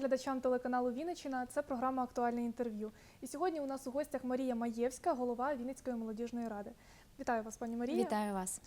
глядачам телеканалу Вінниччина. Це програма Актуальне інтерв'ю. І сьогодні у нас у гостях Марія Маєвська, голова Вінницької молодіжної ради. Вітаю вас, пані Марія. Вітаю вас.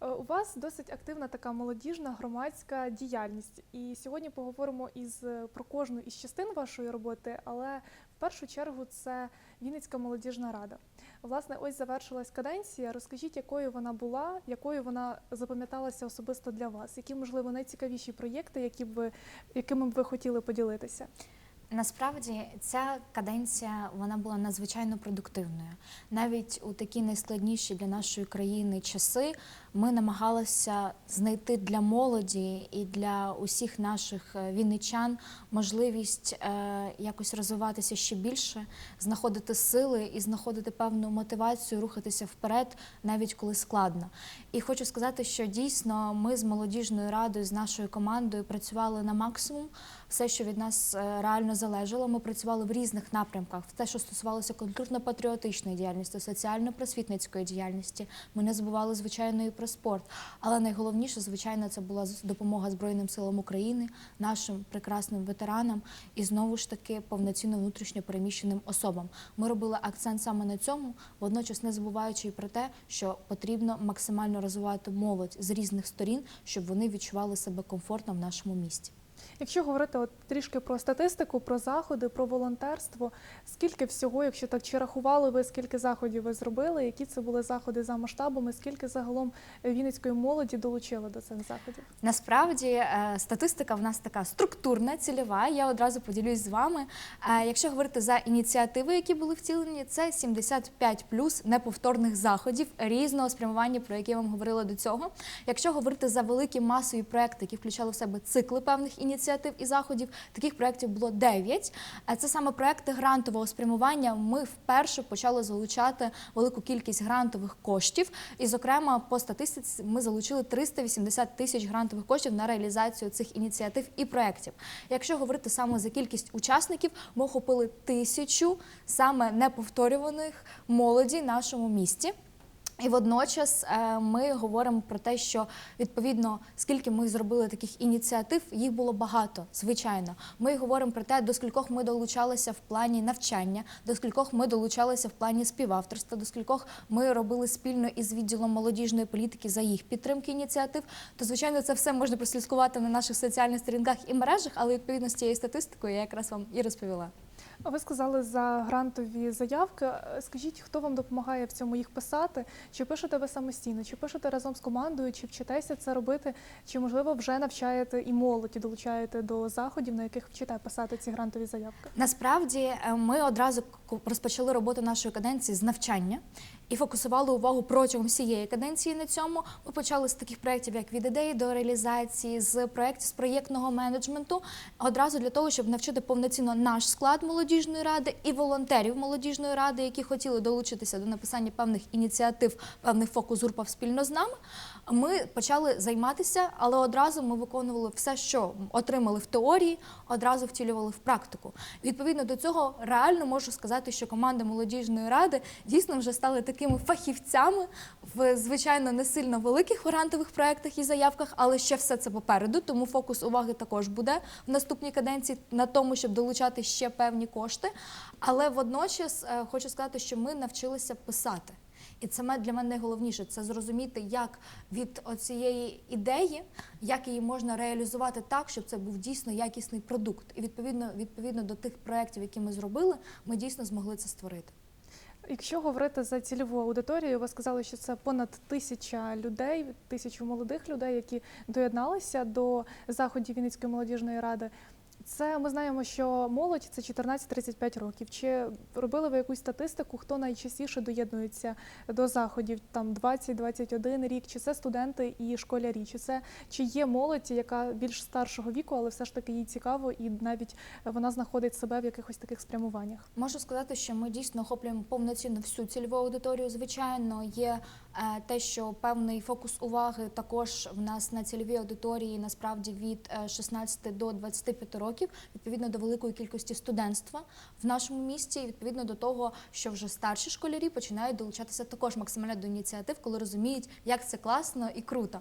Е, У вас досить активна така молодіжна громадська діяльність. І сьогодні поговоримо із е, про кожну із частин вашої роботи, але в першу чергу це Вінницька молодіжна рада. Власне, ось завершилась каденція. Розкажіть, якою вона була, якою вона запам'яталася особисто для вас? Які, можливо, найцікавіші проєкти, які б ви, якими б ви хотіли поділитися? Насправді ця каденція вона була надзвичайно продуктивною. Навіть у такі найскладніші для нашої країни часи ми намагалися знайти для молоді і для усіх наших е, вінничан можливість е, якось розвиватися ще більше, знаходити сили і знаходити певну мотивацію рухатися вперед, навіть коли складно. І хочу сказати, що дійсно ми з молодіжною радою, з нашою командою працювали на максимум. Все, що від нас е, реально залежало, ми працювали в різних напрямках. Те, що стосувалося культурно-патріотичної діяльності, соціально-просвітницької діяльності. Ми не забували звичайно і про спорт. Але найголовніше, звичайно, це була допомога Збройним силам України, нашим прекрасним ветеранам і знову ж таки повноцінно внутрішньо переміщеним особам. Ми робили акцент саме на цьому, водночас не забуваючи і про те, що потрібно максимально розвивати молодь з різних сторін, щоб вони відчували себе комфортно в нашому місті. Якщо говорити от трішки про статистику, про заходи, про волонтерство, скільки всього, якщо так чи рахували ви, скільки заходів ви зробили, які це були заходи за масштабами, скільки загалом Вінницької молоді долучили до цих заходів? Насправді е, статистика в нас така структурна, цільова. Я одразу поділюсь з вами. Е, Якщо говорити за ініціативи, які були втілені, це 75 плюс неповторних заходів різного спрямування, про які я вам говорила до цього. Якщо говорити за великі масові проекти, які включали в себе цикли певних ініціатив і заходів, таких проєктів було 9. Е, Це саме проекти грантового спрямування. Ми вперше почали залучати велику кількість грантових коштів. І, зокрема, по статистиці ми залучили 380 тисяч грантових коштів на реалізацію цих ініціатив і проєктів. Якщо говорити саме за кількість учасників, ми охопили тисячу саме неповторюваних молоді нашому місті. І водночас е, ми говоримо про те, що відповідно, скільки ми зробили таких ініціатив, їх було багато, звичайно. Ми говоримо про те, до скількох ми долучалися в плані навчання, до скількох ми долучалися в плані співавторства, до скількох ми робили спільно із відділом молодіжної політики за їх підтримки ініціатив. То звичайно, це все можна прослідкувати на наших соціальних сторінках і мережах, але відповідно з цією статистикою я якраз вам і розповіла. Ви сказали за грантові заявки. Е, Скажіть, хто вам допомагає в цьому їх писати? Чи пишете ви самостійно, чи пишете разом з командою, чи вчитеся це робити, чи можливо вже навчаєте і молоді долучаєте до заходів, на яких вчите писати ці грантові заявки? Насправді е, ми одразу розпочали роботу нашої каденції з навчання і фокусували увагу протягом всієї каденції на цьому. Ми почали з таких проєктів, як від ідеї до реалізації, з проєктів з проєктного менеджменту, одразу для того, щоб навчити повноцінно наш склад молодіжної ради і волонтерів молодіжної ради, які хотіли долучитися до написання певних ініціатив, певних фокус-групах спільно з нами. Ми почали займатися, але одразу ми виконували все, що отримали в теорії, одразу втілювали в практику. Відповідно до цього, реально можу сказати, що команда молодіжної ради дійсно вже стали такими фахівцями в звичайно не сильно великих грантових проєктах і заявках, але ще все це попереду. Тому фокус уваги також буде в наступній каденції на тому, щоб долучати ще певні кошти. Але водночас е, хочу сказати, що ми навчилися писати. І це для мене найголовніше це зрозуміти, як від цієї ідеї, як її можна реалізувати так, щоб це був дійсно якісний продукт. І відповідно, відповідно до тих проєктів, які ми зробили, ми дійсно змогли це створити. Якщо говорити за цільову аудиторію, ви сказали, що це понад тисяча людей, тисячу молодих людей, які доєдналися до заходів Вінницької молодіжної ради. Це ми знаємо, що молодь це 14-35 років. Чи робили ви якусь статистику, хто найчастіше доєднується до заходів там 20-21 рік? Чи це студенти і школярі? Чи це чи є молодь, яка більш старшого віку, але все ж таки їй цікаво, і навіть вона знаходить себе в якихось таких спрямуваннях? Можу сказати, що ми дійсно охоплюємо повноцінно всю цільову аудиторію. Звичайно, є те, що певний фокус уваги також в нас на цільовій аудиторії насправді від е, 16 до 25 років, відповідно до великої кількості студентства в нашому місті, і відповідно до того, що вже старші школярі починають долучатися також максимально до ініціатив, коли розуміють, як це класно і круто.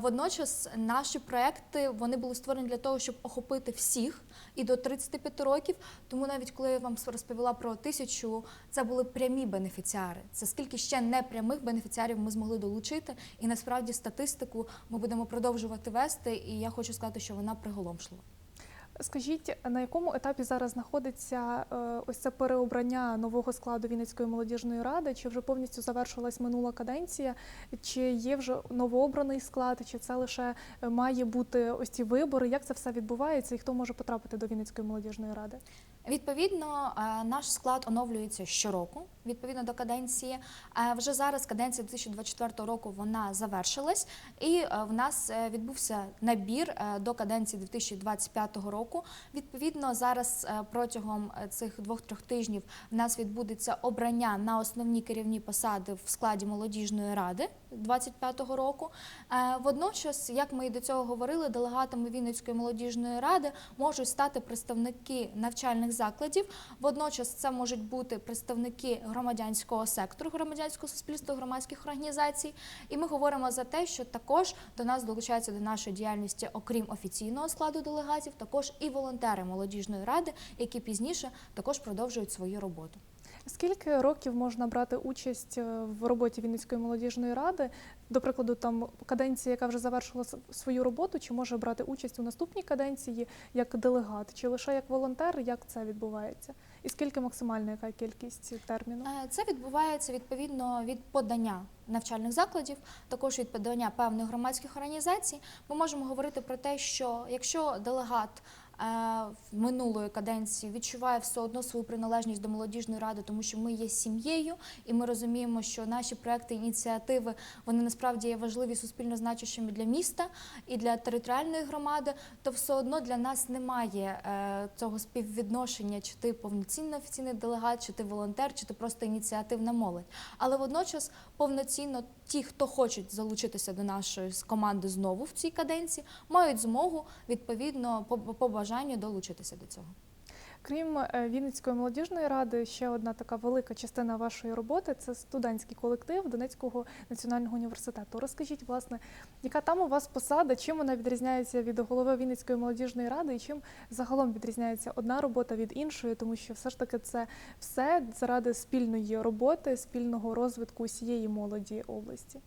Водночас наші проекти вони були створені для того, щоб охопити всіх і до 35 років. Тому навіть коли я вам розповіла про тисячу, це були прямі бенефіціари. Це скільки ще непрямих бенефіціарів ми змогли долучити. І насправді статистику ми будемо продовжувати вести. І я хочу сказати, що вона приголомшлива. Скажіть, на якому етапі зараз знаходиться е, ось це переобрання нового складу Вінницької молодіжної ради? Чи вже повністю завершилась минула каденція? Чи є вже новообраний склад? Чи це лише е, має бути ось ці вибори? Як це все відбувається, і хто може потрапити до Вінницької молодіжної ради? Відповідно, е, наш склад оновлюється щороку відповідно до каденції. Е, Вже зараз каденція 2024 року вона завершилась, і е, в нас відбувся набір до каденції 2025 року. Відповідно, зараз протягом цих двох-трьох тижнів в нас відбудеться обрання на основні керівні посади в складі молодіжної ради 2025 року. Водночас, як ми і до цього говорили, делегатами Вінницької молодіжної ради можуть стати представники навчальних закладів. Водночас це можуть бути представники громадянського сектору, громадянського суспільства, громадських організацій. І ми говоримо за те, що також до нас долучаються до нашої діяльності, окрім офіційного складу делегатів, також і волонтери молодіжної ради, які пізніше також продовжують свою роботу. Скільки років можна брати участь е, в роботі Вінницької молодіжної ради? До прикладу, там каденція, яка вже завершила свою роботу, чи може брати участь у наступній каденції як делегат, чи лише як волонтер? Як це відбувається? І скільки максимальна яка кількість терміну? Е, Це відбувається відповідно від подання навчальних закладів, також від подання певних громадських організацій. Ми можемо говорити про те, що якщо делегат в минулої каденції відчуває все одно свою приналежність до молодіжної ради, тому що ми є сім'єю, і ми розуміємо, що наші проекти, ініціативи вони насправді є важливі суспільно значущими для міста і для територіальної громади, то все одно для нас немає е, цього співвідношення, чи ти повноцінний офіційний делегат, чи ти волонтер, чи ти просто ініціативна молодь. Але водночас повноцінно ті, хто хочуть залучитися до нашої команди знову в цій каденції, мають змогу відповідно по, по бажанню долучитися до цього. Крім е, Вінницької молодіжної ради, ще одна така велика частина вашої роботи це студентський колектив Донецького національного університету. Розкажіть, власне, яка там у вас посада, чим вона відрізняється від голови Вінницької молодіжної ради, і чим загалом відрізняється одна робота від іншої, тому що все ж таки це все заради спільної роботи, спільного розвитку усієї молоді області.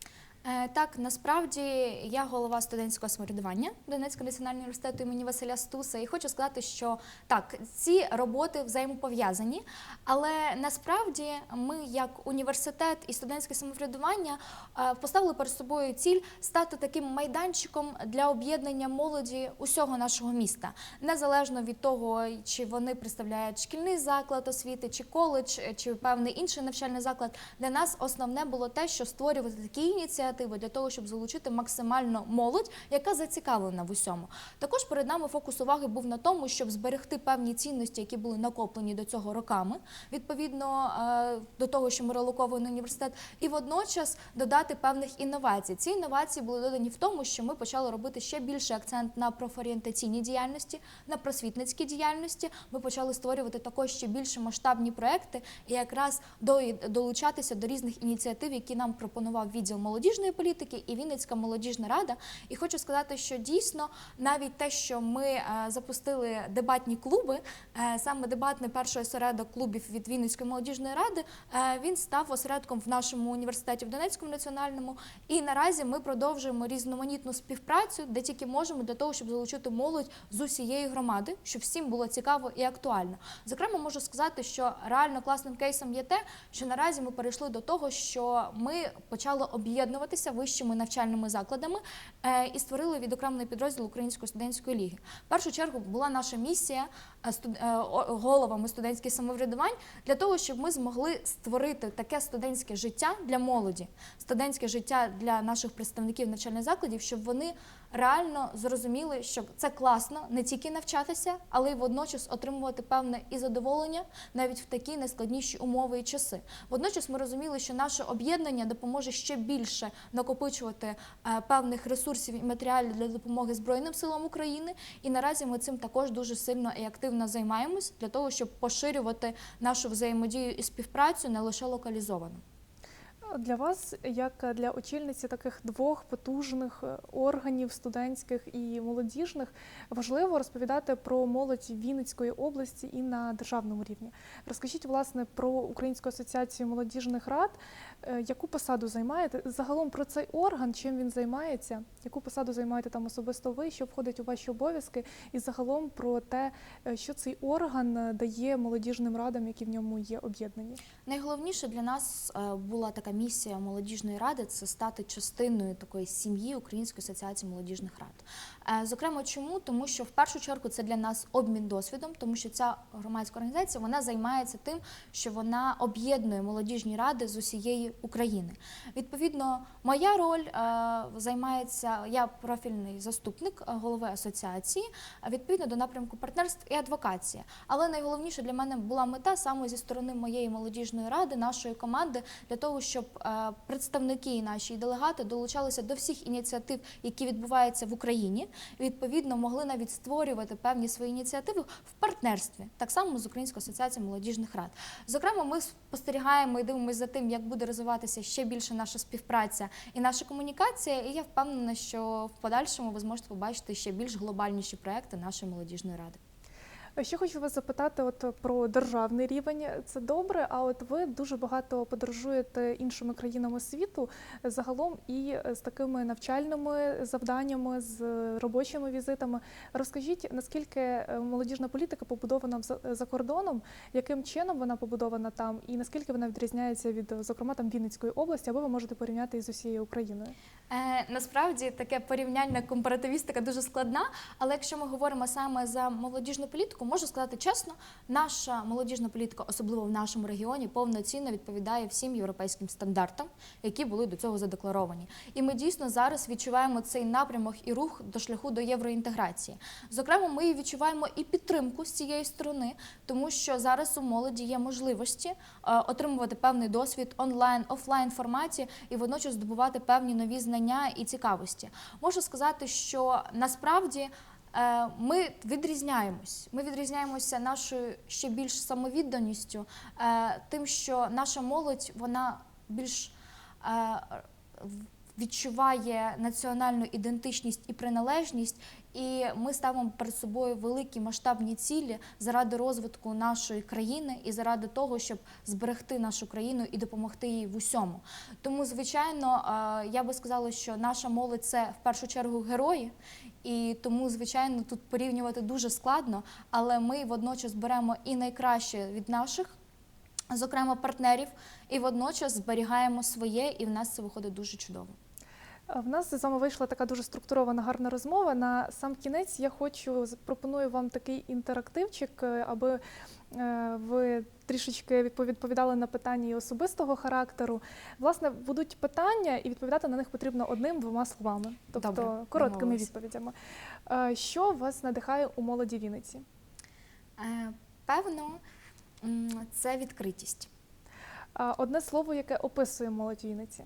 Е, Так, насправді я голова студентського самоврядування Донецького національного університету імені Василя Стуса, і хочу сказати, що так, ці роботи взаємопов'язані, але насправді ми, як університет і студентське самоврядування, е, поставили перед собою ціль стати таким майданчиком для об'єднання молоді усього нашого міста, незалежно від того, чи вони представляють шкільний заклад освіти, чи коледж, чи певний інший навчальний заклад. Для нас основне було те, що створювати такі ініціативи для того, щоб залучити максимально молодь, яка зацікавлена в усьому. Також перед нами фокус уваги був на тому, щоб зберегти певні цінності, які були накоплені до цього роками, відповідно е, до того, що ми релокований університет, і водночас додати певних інновацій. Ці інновації були додані в тому, що ми почали робити ще більший акцент на профорієнтаційній діяльності, на просвітницькій діяльності. Ми почали створювати також ще більше масштабні проекти і якраз долучатися до різних ініціатив, які нам пропонував відділ молодіжної політики і Вінницька молодіжна рада. І хочу сказати, що дійсно навіть те, що ми е, запустили дебатні клуби, е, саме дебатний перший осередок клубів від Вінницької молодіжної ради, е, він став осередком в нашому університеті в Донецькому національному. І наразі ми продовжуємо різноманітну співпрацю, де тільки можемо для того, щоб залучити молодь з усієї громади, щоб всім було цікаво і актуально. Зокрема, можу сказати, що реально класним кейсом є те, що наразі ми перейшли до того, що ми почали об'єднуватися вищими навчальними закладами е, і створили відокремлений підрозділ Української студентської ліги. В першу чергу була наша місія головами студентських самоврядувань для того, щоб ми змогли створити таке студентське життя для молоді, студентське життя для наших представників навчальних закладів, щоб вони реально зрозуміли, що це класно не тільки навчатися, але й водночас отримувати певне і задоволення навіть в такі найскладніші умови і часи. Водночас ми розуміли, що наше об'єднання допоможе ще більше накопичувати е, певних ресурсів і матеріалів для допомоги Збройним силам України. І наразі ми цим також дуже сильно і активно займаємось для того, щоб поширювати нашу взаємодію і співпрацю не лише локалізовано. Для вас, як для очільниці таких двох потужних органів студентських і молодіжних, важливо розповідати про молодь Вінницької області і на державному рівні. Розкажіть власне про Українську асоціацію молодіжних рад, Е, яку посаду займаєте? Загалом про цей орган, чим він займається, яку посаду займаєте там особисто ви, що входить у ваші обов'язки, і загалом про те, е, що цей орган дає молодіжним радам, які в ньому є об'єднані. Найголовніше для нас е, була така місія молодіжної ради це стати частиною такої сім'ї Української асоціації молодіжних рад. Е, Зокрема, чому? Тому що в першу чергу це для нас обмін досвідом, тому що ця громадська організація вона займається тим, що вона об'єднує молодіжні ради з усієї України. Відповідно, моя роль е, займається я профільний заступник е, голови асоціації, відповідно до напрямку партнерств і адвокація. Але найголовніше для мене була мета саме зі сторони моєї молодіжної ради, нашої команди, для того, щоб представники і наші делегати долучалися до всіх ініціатив, які відбуваються в Україні, і відповідно могли навіть створювати певні свої ініціативи в партнерстві, так само з Українською асоціацією молодіжних рад. Зокрема, ми спостерігаємо і дивимося за тим, як буде розвиватися ще більше наша співпраця і наша комунікація. І я впевнена, що в подальшому ви зможете побачити ще більш глобальніші проекти нашої молодіжної ради. Ще хочу вас запитати от про державний рівень. Це добре, а от ви дуже багато подорожуєте іншими країнами світу загалом і з такими навчальними завданнями, з робочими візитами. Розкажіть, наскільки е, молодіжна політика побудована за кордоном, яким чином вона побудована там, і наскільки вона відрізняється від, зокрема, там Вінницької області, або ви можете порівняти із усією Україною? Е, насправді таке порівняння компаративістика дуже складна, але якщо ми говоримо саме за молодіжну політику, можу сказати чесно, наша молодіжна політика, особливо в нашому регіоні, повноцінно відповідає всім європейським стандартам, які були до цього задекларовані. І ми дійсно зараз відчуваємо цей напрямок і рух до шляху до євроінтеграції. Зокрема, ми відчуваємо і підтримку з цієї сторони, тому що зараз у молоді є можливості е, отримувати певний досвід онлайн, офлайн форматі і водночас здобувати певні нові знання і цікавості. Можу сказати, що насправді. е, Ми відрізняємось. Ми відрізняємося нашою ще більш самовідданістю, е, тим, що наша молодь вона більш е, відчуває національну ідентичність і приналежність, і ми ставимо перед собою великі масштабні цілі заради розвитку нашої країни і заради того, щоб зберегти нашу країну і допомогти їй в усьому. Тому, звичайно, е, я би сказала, що наша молодь це в першу чергу герої. І тому, звичайно, тут порівнювати дуже складно, але ми водночас беремо і найкраще від наших, зокрема партнерів, і водночас зберігаємо своє, і в нас це виходить дуже чудово. В нас з вами вийшла така дуже структурована гарна розмова. На сам кінець я хочу пропоную вам такий інтерактивчик, е, аби е, ви трішечки відповідали на питання і особистого характеру. Власне, будуть питання, і відповідати на них потрібно одним-двома словами, тобто Добре, короткими домовились. відповідями. Е, Що вас надихає у молоді Вінниці? Певно, це відкритість. Одне слово, яке описує молодь Вінниці.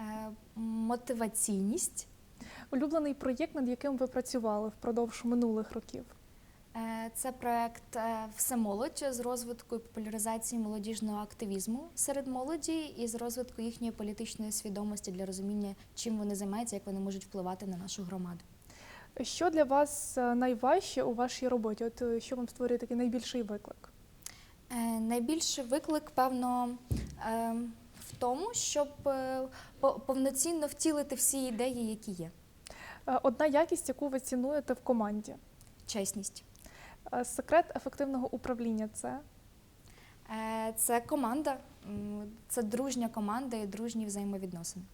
Е, Мотиваційність. Улюблений проєкт, над яким ви працювали впродовж минулих років. Е, Це проект е, Всемолодь з розвитку і популяризації молодіжного активізму серед молоді і з розвитку їхньої політичної свідомості для розуміння, чим вони займаються, як вони можуть впливати на нашу громаду. Що для вас найважче у вашій роботі? От що вам створює такий найбільший виклик? Найбільший виклик, певно, е, в тому, щоб е, повноцінно втілити всі ідеї, які є. Е, Одна якість, яку ви цінуєте в команді. Чесність. Е, Секрет ефективного управління це Це команда, це дружня команда і дружні взаємовідносини.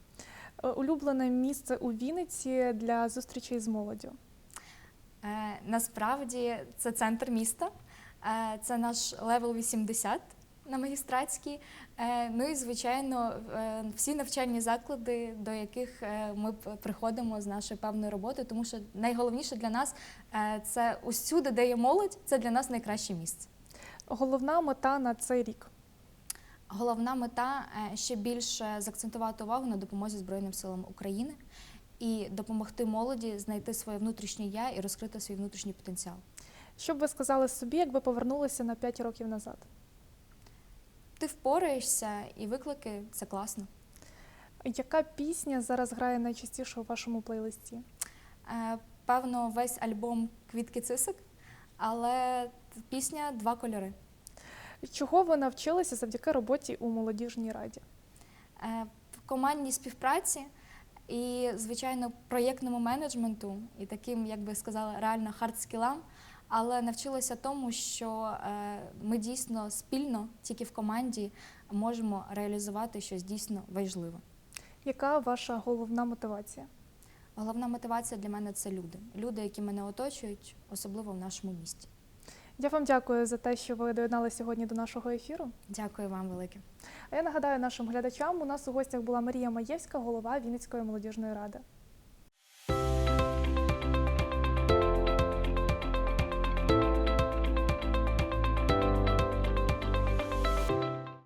Улюблене місце у Вінниці для зустрічей з молоддю. Насправді це центр міста, це наш левел 80 на магістратській. Е, Ну і звичайно, е, всі навчальні заклади, до яких е, ми приходимо з нашою певною роботою, тому що найголовніше для нас це усюди, де є молодь, це для нас найкраще місце. Головна мета на цей рік. Головна мета ще більше заакцентувати увагу на допомозі Збройним силам України і допомогти молоді знайти своє внутрішнє я і розкрити свій внутрішній потенціал. Що б ви сказали собі, якби повернулися на 5 років назад? Ти впораєшся і виклики це класно. Яка пісня зараз грає найчастіше у вашому плейлисті? Е, Певно, весь альбом Квітки цисик, але пісня два кольори. Чого ви навчилися завдяки роботі у молодіжній раді? Е, В командній співпраці і, звичайно, проєктному менеджменту і таким, як би сказала, реально хардскілам, але навчилася тому, що е, ми дійсно спільно, тільки в команді, можемо реалізувати щось дійсно важливе. Яка ваша головна мотивація? Головна мотивація для мене це люди. Люди, які мене оточують, особливо в нашому місті. Я вам дякую за те, що ви доєдналися сьогодні до нашого ефіру. Дякую вам велике. А я нагадаю нашим глядачам, у нас у гостях була Марія Маєвська, голова Вінницької молодіжної ради.